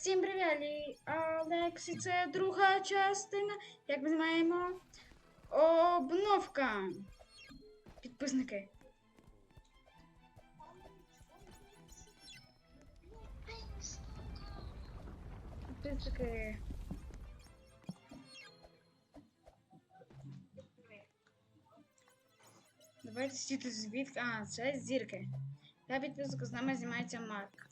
Всім привіт, Алексі, це друга частина. Як ми знаємо, обновка. Підписники. Підписники. Давайте сіти звідки. А, це зірки. Та підписок з нами знімається Марк.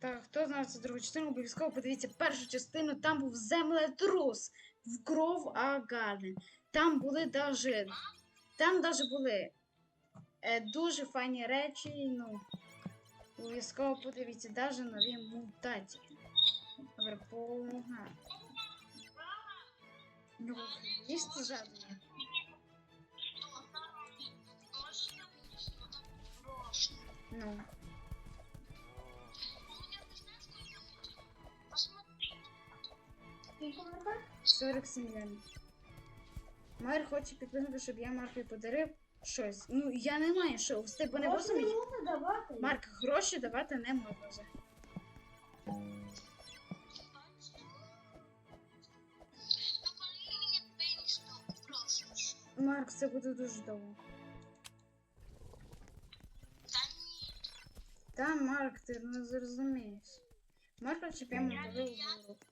Так, хто знає цю другу частину, обов'язково подивіться першу частину, там був землетрус в Гров Агаден. Там були даже. Там даже були е, дуже файні речі, ну. Обов'язково подивіться, даже нові мутації. Погано. Ну, їсти жадно. Ну. 47 мільйонів. Майр хоче підписати, щоб я Маркові подарив щось. Ну, я не маю що. З тебе не можна. давати. Марк, гроші давати не можна вже. Марк, це буде дуже довго. Та, Марк, ти не зрозумієш. Марк б я подарив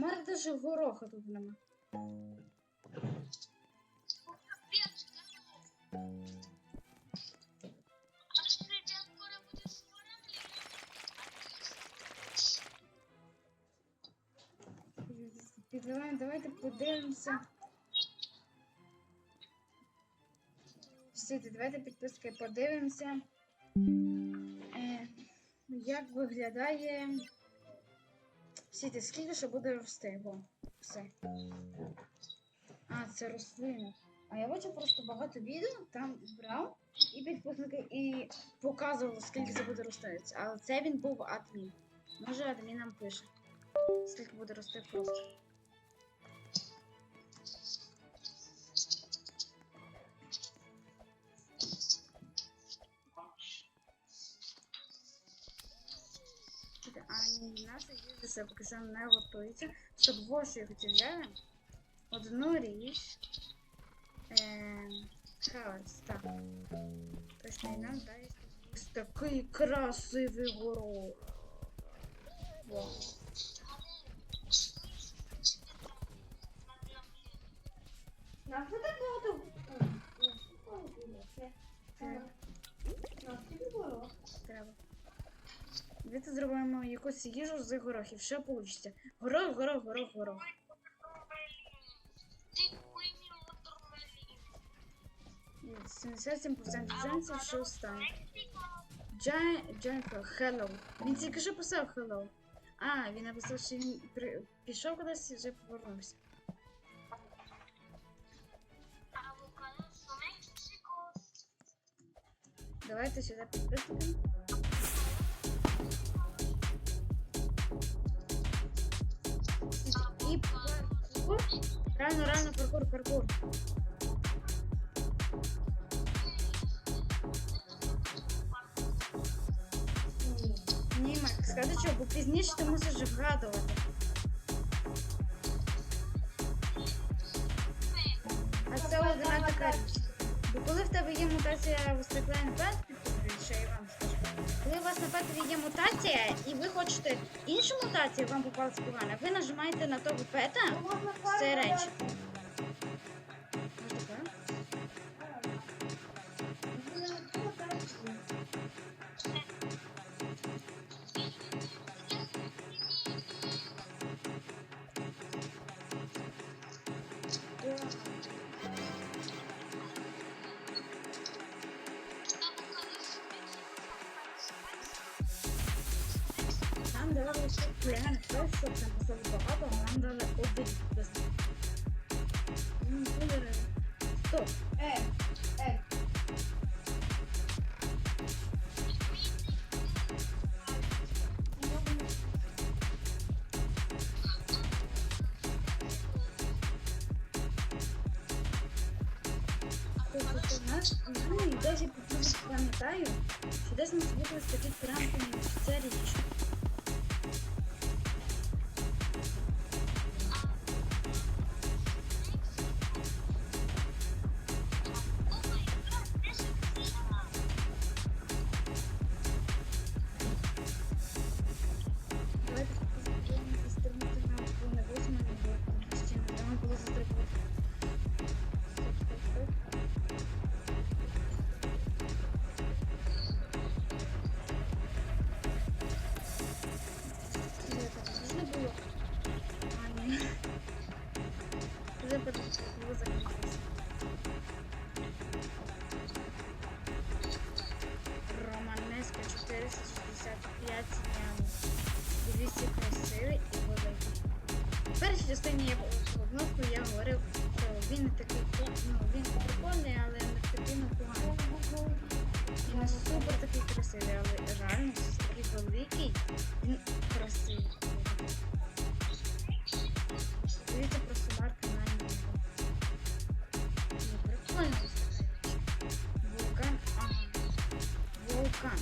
горох. Марк даже гороха тут нема. Підливаємо, давайте подивимося. Всі, давайте підписки подивимося. Е, як виглядає. Всі, скільки ще буде рости? бо все. А, це рослина. А я бачу просто багато відео, там брав і підписники і показував, скільки це буде рости. Але це він був адмін. Може адмін нам пише. Скільки буде рости просто. Наша їздиться, поки що не готується. Щоб хотів взяти. Одну річ. Ем, хаос, так. Точно, і нам дасть ось такий красивий горох. Вау. На що так багато? Це- це- На скільки було? Треба. Давайте зробимо якусь їжу з горохів. Що вийде? Горох, горох, горох, горох. І 77% шансів, що стане. Джай, Джайко, hello. Він тільки що писав hello. А, він написав, що він при... пішов кудись і вже повернувся. Давайте сюди підписуємо. Паркур. Рано, рано, паркур, паркур. Ні. Марк, скажи що, бо пізніше ти мусиш вгадувати. А це одна така. Бо коли в тебе є мутація в Стеклайн Пет, коли у вас на петові є мутація, і ви хочете іншу мутацію, вам попалась погана, ви нажимаєте на того пета, це речі. Плян, тест, щоб там писали багато, нам дали один реально. Стоп. Е. Романеска 465 днями. 200 красивий і великий. В першій частині обновку я говорив, що він такий ну, він прикольний, але не такий ну, поганий. Не супер такий красивий, але реально такий великий, він Вулкан.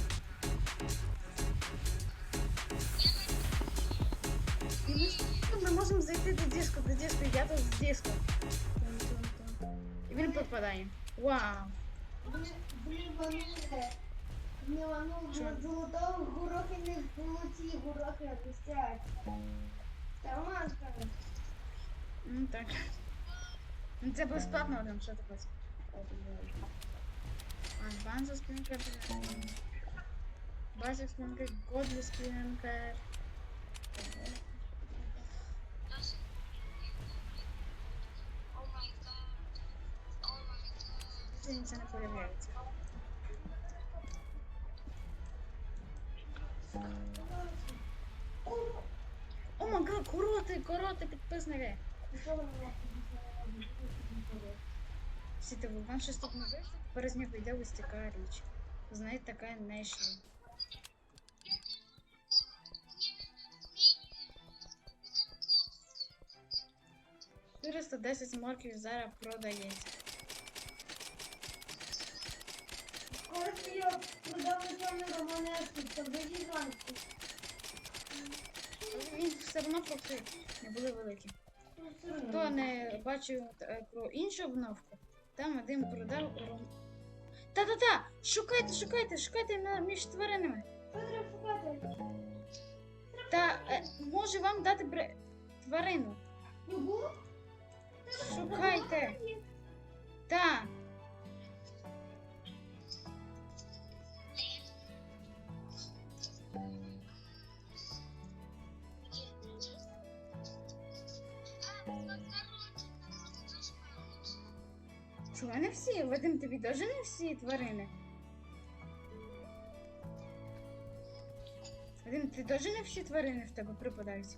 І ми, ж- ну, ми можемо зайти до диску, до диску, я тут з диску. Тун-тун-тун. І він попадає. Вау! Бліванули. Бліванули Чого? золотого горохи не золоті горохи, а пустять. Та маска. Ну так. Ну це безплатно там, що ти хочеш? Advanced Classic Splinter, Godly Splinter. Це не появляється. О короти, короти, підписники. Сітовий типу, баншисток на вихід, перез нього йде ось така річ. Знаєте, така нейшла. 410 морків зараз продається. Коротше, я продав на монетку, продаю ранку. Він все одно проти не були великі. Хто не бачив е, про іншу обновку, там один продав Та-та-та! Шукайте, шукайте, шукайте між тваринами. Та е, може вам дати тварину. Угу. Шукайте. Та. Чого не всі? Вадим, тобі теж не всі тварини? Вадим, ти теж не всі тварини в тебе припадають?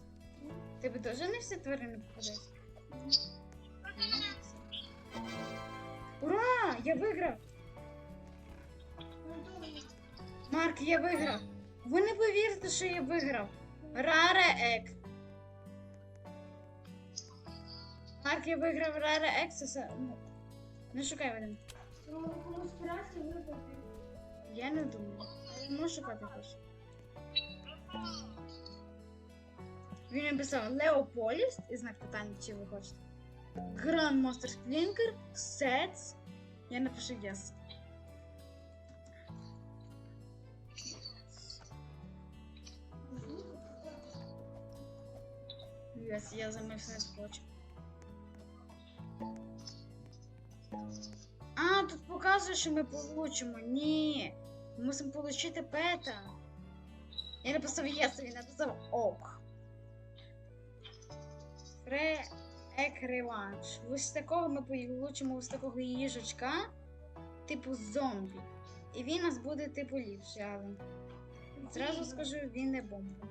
Тебе теж не всі тварини припадають? Я виграв! Марк, я виграв! Ви не повірите, що я виграв! Раре Ек! Марк, я виграв Раре Ек, це все- ну, Не шукай випити. Я не думаю. Ну, шукати хочеш. Він написав Леополіст і знак питання, чи ви хочете. Grand Monster Splinker, Sets. Я напишу Yes. Yes, я замисляю хочу. А, тут показує, що ми получимо. Ні. Ми мусимо отримати пета. Я написав yes, він написав ок. Фре ек реванш. Ось такого ми получимо ось такого їжачка, типу зомбі. І він нас буде типу ліпший, але. Зразу скажу, він не бомба.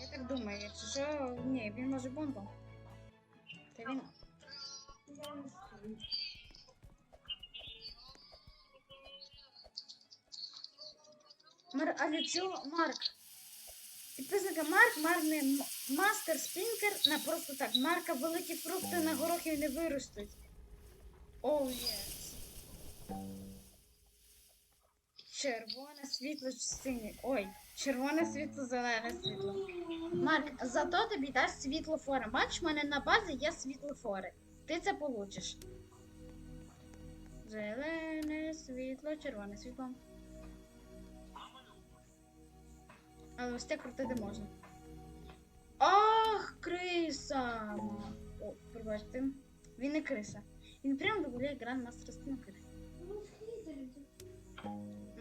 Я так думаю, якщо що, ні, він може бомба. Та він. Мар, але цього Марк. Підписника Марк, Марк не м- мастер спінкер, не просто так. Марка великі фрукти на горохи не виростуть. Оу, єс. Червоне світло, синє. Ой, червоне світло, зелене світло. Марк, зато тобі дасть світлофори. Бачиш, в мене на базі є світлофори. Ти це получиш. Зелене світло, червоне світло. Але ось це крутити можна. Ах, криса! О, пробачте. Він не криса. Він прям догуляє грандмастер спінкер. Ну.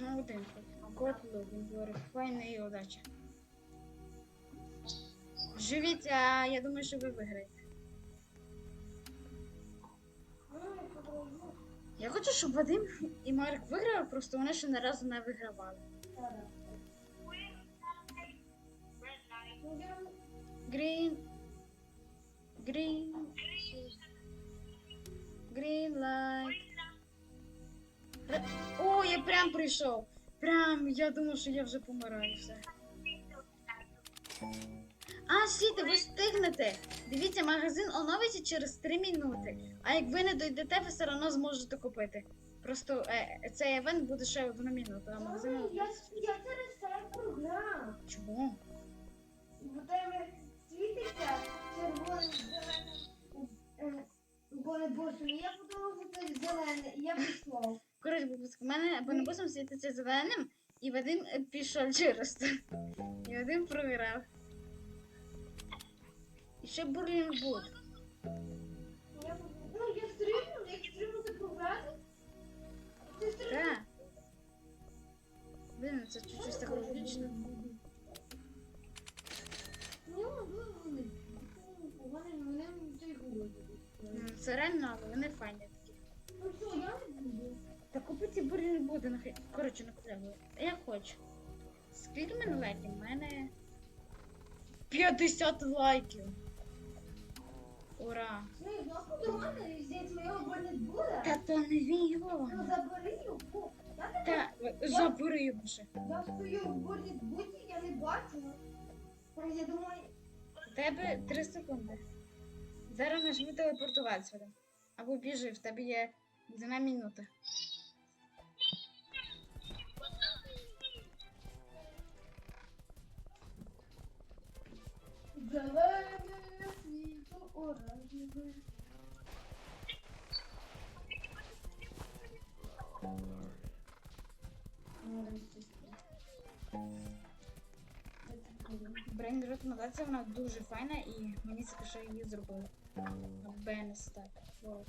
Ну, один. Кот Логін говорить, файна удача. Живіть, а я думаю, що ви виграєте. Я хочу, щоб Вадим і Марк виграли, просто вони ще не разу не вигравали. Green. Green. Green light. О, я прям прийшов. Прям, я думав, що я вже помираю все. А, сіти, ви встигнете. Дивіться, магазин оновиться через 3 минути. А як ви не дойдете, ви все одно зможете купити. Просто е, цей евент буде ще одну минуту, а магазин. Я, я через Бо не босом. І я подумав, що це зелене, і я пішов. Коротше, випуск, у мене бонусом світиться зеленим, і Вадим е, пішов через це. І Вадим програв. І ще Бурлінг Бут. Я подумав, ну я стрімну, як стрімну це програти. Ти стрімну. Так. Блін, це чуть-чуть так логічно. Це реально, але вони файні такі. Та купити Бурлінг Бут, нахай. Коротше, не купляю. Я хочу. Скільки мене лайків? У мене 50 лайків. Ура! Ну, і знову до мене, моєго буде. Та то не він його. Ну, забери його. Та забери його ще. Я стою в буті, я не бачу. Я думаю, тебе 3 секунди. Зараз нажми телепортуватися. Вадим. Або біжи, в тебе є одна минута. зелене світло оранжеве. Брейн рекомендація, вона дуже файна і мені цікаво, що її зробили. Wow.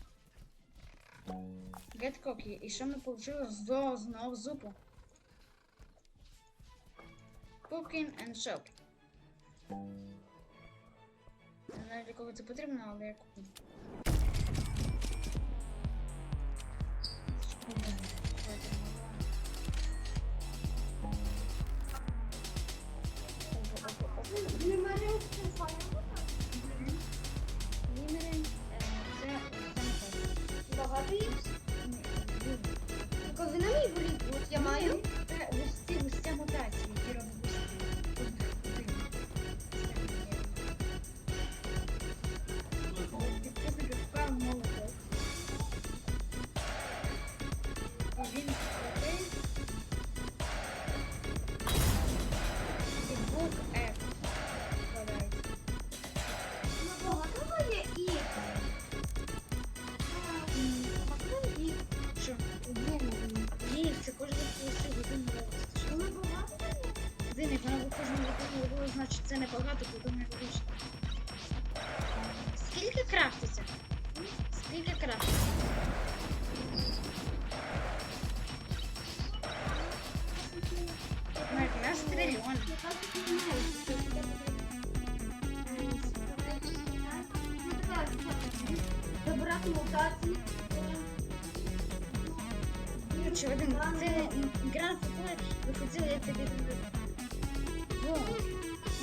Get Cookie. І що ми отримали? Зо, знов зупу. Cooking and Shop. Не знаю, для кого це потрібно, але я куплю. Давайте Багато дуже. Коли на мій боліт бут, я маю. Це ось Скільки крафтиться? Скільки крафтиться? Нас трильйон. Один, це гранд футбол, ви я тобі. Ну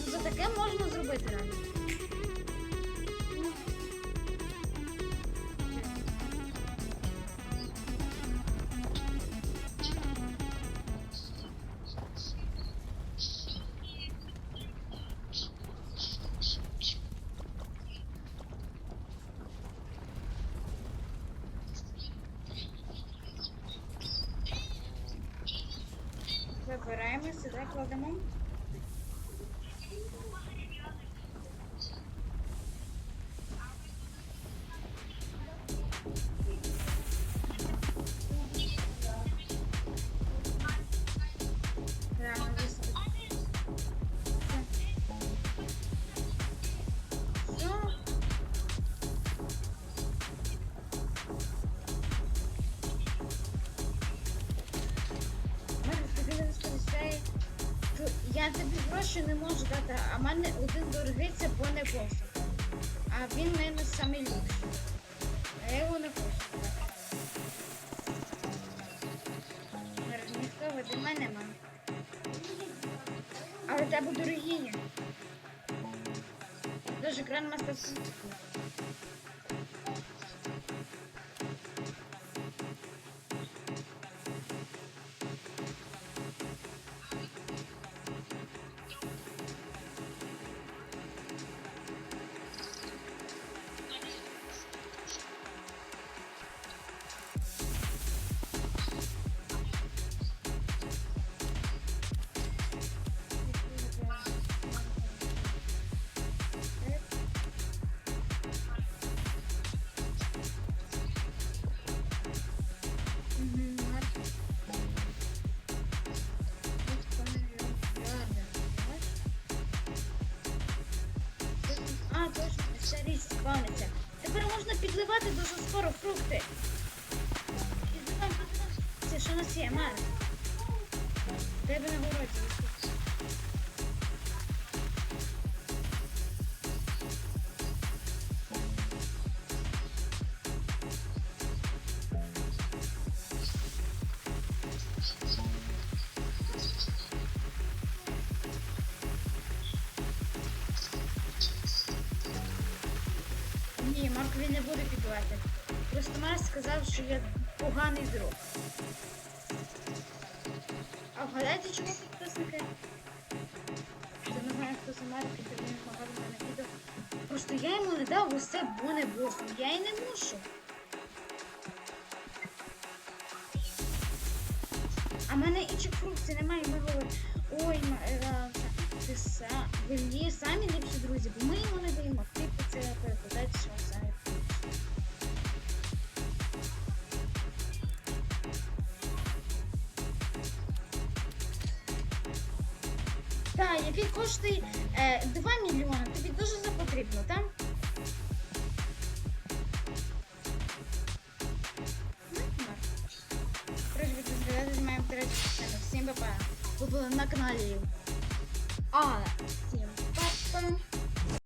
за таке можна зробити реально. Roraima, Cidade Claudemont. Я тобі гроші не можу дати, а в мене один дорогиця, бо не посуд. А він в мене ліпший. А я його не хочу. Ніхто води мене нема. Але тебе дорогі. Дуже кран мастер. Ще річ спавниться. Тепер можна підливати дуже скоро фрукти. Підливаємо, підливаємо. Це що у нас є, Мар? В Тебе на городі. Маркові не буде підливати. Просто Марк сказав, що я поганий друг. А вгадайте, чому підписники? Я не знаю, хто за Марк, і не змагав мене відео. Просто я йому не дав ось це боне босом. Я і не мушу. А в мене інших фруктів немає, ми говоримо, ой, ма- е, ти са, ви мені самі ліпші друзі, бо ми йому не даємо. Коштує е, 2 мільйони, тобі дуже запотрібно, так?